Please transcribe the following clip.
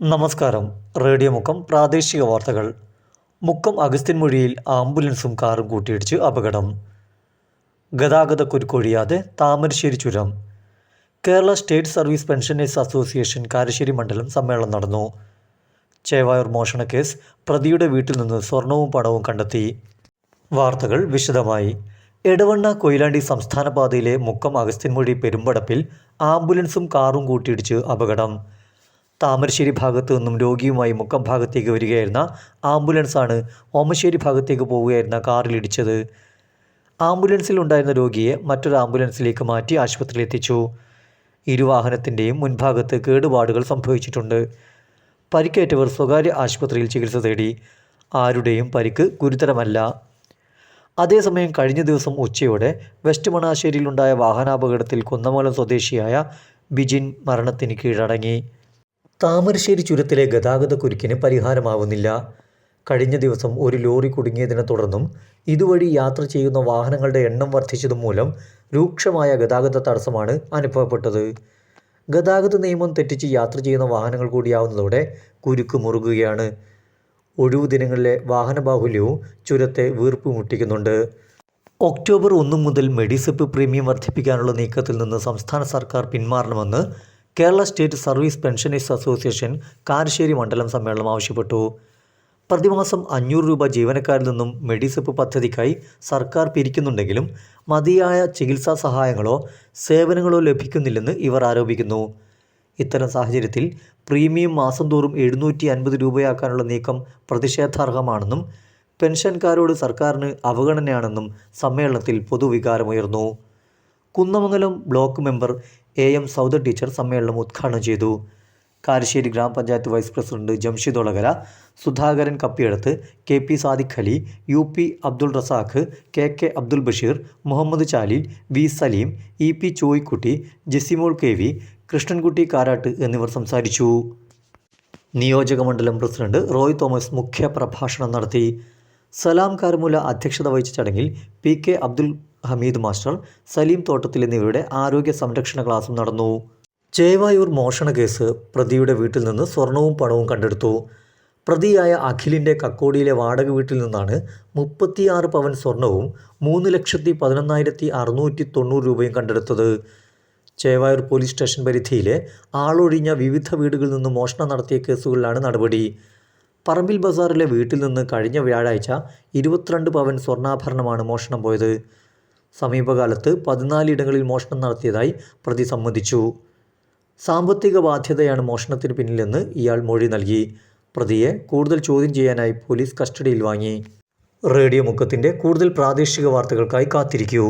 നമസ്കാരം. റേഡിയോ മുക്കം പ്രാദേശിക വാർത്തകൾ. മുക്കം അഗസ്ത്യൻ മൊഴിയിൽ ആംബുലൻസും കാറും കൂട്ടിയിടിച്ച് അപകടം. ഗതാഗത കുരുക്കൊഴിയാതെ താമരശ്ശേരി ചുരം. Kerala state service pensioners association Karassery മണ്ഡലം സമ്മേളനം നടന്നു. ചേവായൂർ മോഷണ കേസ് പ്രതിയുടെ വീട്ടിൽ നിന്ന് സ്വർണവും പണവും കണ്ടെത്തി. വാർത്തകൾ വിശദമായി. എടവണ്ണ കൊയിലാണ്ടി സംസ്ഥാന പാതയിലെ മുക്കം അഗസ്ത്യൻമൊഴി പെരുമ്പടപ്പിൽ ആംബുലൻസും കാറും കൂട്ടിയിടിച്ച് അപകടം. താമരശ്ശേരി ഭാഗത്തു നിന്നും രോഗിയുമായി മുക്കം ഭാഗത്തേക്ക് വരികയായിരുന്ന ആംബുലൻസാണ് ഓമശ്ശേരി ഭാഗത്തേക്ക് പോവുകയായിരുന്ന കാറിലിടിച്ചത് ആംബുലൻസിൽ ഉണ്ടായിരുന്ന രോഗിയെ മറ്റൊരു ആംബുലൻസിലേക്ക് മാറ്റി ആശുപത്രിയിൽ എത്തിച്ചു. ഇരുവാഹനത്തിന്റെയും മുൻഭാഗത്ത് കേടുപാടുകൾ സംഭവിച്ചിട്ടുണ്ട്. പരിക്കേറ്റവർ സ്വകാര്യ ആശുപത്രിയിൽ ചികിത്സ തേടി. ആരുടെയും പരിക്ക് ഗുരുതരമല്ല. അതേസമയം കഴിഞ്ഞ ദിവസം ഉച്ചയോടെ വെസ്റ്റ് മണാശ്ശേരിയിലുണ്ടായ വാഹനാപകടത്തിൽ കുന്നമംഗലം സ്വദേശിയായ ബിജിൻ മരണത്തിന് കീഴടങ്ങി. താമരശ്ശേരി ചുരത്തിലെ ഗതാഗത കുരുക്കിന് പരിഹാരമാവുന്നില്ല. കഴിഞ്ഞ ദിവസം ഒരു ലോറി കുടുങ്ങിയതിനെ തുടർന്നും ഇതുവഴി യാത്ര ചെയ്യുന്ന വാഹനങ്ങളുടെ എണ്ണം വർദ്ധിച്ചതും മൂലം രൂക്ഷമായ ഗതാഗത തടസ്സമാണ് അനുഭവപ്പെട്ടത്. ഗതാഗത നിയമം തെറ്റിച്ച് യാത്ര ചെയ്യുന്ന വാഹനങ്ങൾ കൂടിയാവുന്നതോടെ കുരുക്ക് മുറുകുകയാണ്. ഒഴിവു ദിനങ്ങളിലെ വാഹന ബാഹുല്യവും ചുരത്തെ വീർപ്പ് മുട്ടിക്കുന്നുണ്ട് ഒക്ടോബർ ഒന്ന് മുതൽ മെഡിസിപ്പ് പ്രീമിയം വർദ്ധിപ്പിക്കാനുള്ള നീക്കത്തിൽ നിന്ന് സംസ്ഥാന സർക്കാർ പിന്മാറണമെന്ന് Kerala state service pensioners association Karassery മണ്ഡലം സമ്മേളനം ആവശ്യപ്പെട്ടു. പ്രതിമാസം അഞ്ഞൂറ് രൂപ ജീവനക്കാരിൽ നിന്നും മെഡിസെപ്പ് പദ്ധതിക്കായി സർക്കാർ പിരിക്കുന്നുണ്ടെങ്കിലും മതിയായ ചികിത്സാ സഹായങ്ങളോ സേവനങ്ങളോ ലഭിക്കുന്നില്ലെന്ന് ഇവർ ആരോപിക്കുന്നു. ഇത്തരം സാഹചര്യത്തിൽ പ്രീമിയം മാസം തോറും എഴുന്നൂറ്റി അൻപത് രൂപയാക്കാനുള്ള നീക്കം പ്രതിഷേധാർഹമാണെന്നും പെൻഷൻകാരോട് സർക്കാരിന് അവഗണനയാണെന്നും സമ്മേളനത്തിൽ പൊതുവികാരമുയർന്നു. Kunnamangalam block member A M Sauda teacher സമ്മേളനം ഉദ്ഘാടനം ചെയ്തു. കാരശ്ശേരി ഗ്രാമപഞ്ചായത്ത് vice president Jamshid Olakara Sudhakaran കപ്പിയെടുത്ത് K P Sadiq Ali U P Abdul Razak K K Abdul Basheer Muhammad Chalil V Saleem E P Choyikutty Jesimol K V Krishnankutty Karat എന്നിവർ സംസാരിച്ചു. നിയോജക മണ്ഡലം president Roy Thomas മുഖ്യ പ്രഭാഷണം നടത്തി. സലാം കാർമുല അധ്യക്ഷത വഹിച്ച ചടങ്ങിൽ P K Abdul Hameed master Saleem Thottathil എന്നിവരുടെ ആരോഗ്യ സംരക്ഷണ ക്ലാസും നടന്നു. ചേവായൂർ മോഷണ കേസ് പ്രതിയുടെ വീട്ടിൽ നിന്ന് സ്വർണവും പണവും കണ്ടെടുത്തു. പ്രതിയായ അഖിലിന്റെ കക്കോടിയിലെ വാടക വീട്ടിൽ നിന്നാണ് മുപ്പത്തിയാറ് പവൻ സ്വർണവും മൂന്ന് ലക്ഷത്തി പതിനൊന്നായിരത്തി അറുന്നൂറ്റി തൊണ്ണൂറ് രൂപയും കണ്ടെടുത്തത്. ചേവായൂർ പോലീസ് സ്റ്റേഷൻ പരിധിയിലെ ആളൊഴിഞ്ഞ വിവിധ വീടുകളിൽ നിന്ന് മോഷണം നടത്തിയ കേസുകളിലാണ് നടപടി. പറമ്പിൽ ബസാറിലെ വീട്ടിൽ നിന്ന് കഴിഞ്ഞ വ്യാഴാഴ്ച ഇരുപത്തിരണ്ട് പവൻ സ്വർണാഭരണമാണ് മോഷണം പോയത്. സമീപകാലത്ത് പതിനാലിടങ്ങളിൽ മോഷണം നടത്തിയതായി പ്രതി സമ്മതിച്ചു. സാമ്പത്തിക ബാധ്യതയാണ് മോഷണത്തിന് പിന്നിലെന്ന് ഇയാൾ മൊഴി നൽകി. പ്രതിയെ കൂടുതൽ ചോദ്യം ചെയ്യാനായി പോലീസ് കസ്റ്റഡിയിൽ വാങ്ങി. റേഡിയോ മുക്കത്തിന്റെ കൂടുതൽ പ്രാദേശിക വാർത്തകൾക്കായി കാത്തിരിക്കൂ.